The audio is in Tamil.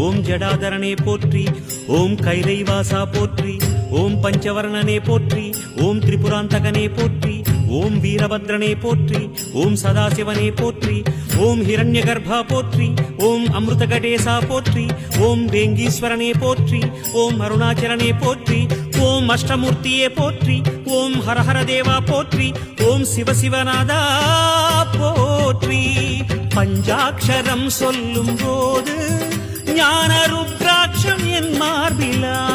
ஓம் ஜடாதரனே போற்றி ஓம் கைலைவாசா போற்றி ஓம் பஞ்சவர்ணனே போற்றி ஓம் திரிபுராந்தகனே போற்றி ஓம் வீரபத்ரனே போற்றி ஓம் சதாசிவனே போற்றி ஓம் ஹிரண்யகர்பா போற்றி ஓம் அமிர்தகடேசா போற்றி ஓம் வேங்கீஸ்வரனே போற்றி ஓம் அருணாச்சலனே போற்றி ஓம் அஷ்டமூர்த்தியே போற்றி ஓம் ஹரஹர தேவா போற்றி ஓம் சிவசிவநாதா போற்றி பஞ்சாட்சரம் சொல்லும் போது ருத்ராட்சம் என் மார்பிலா.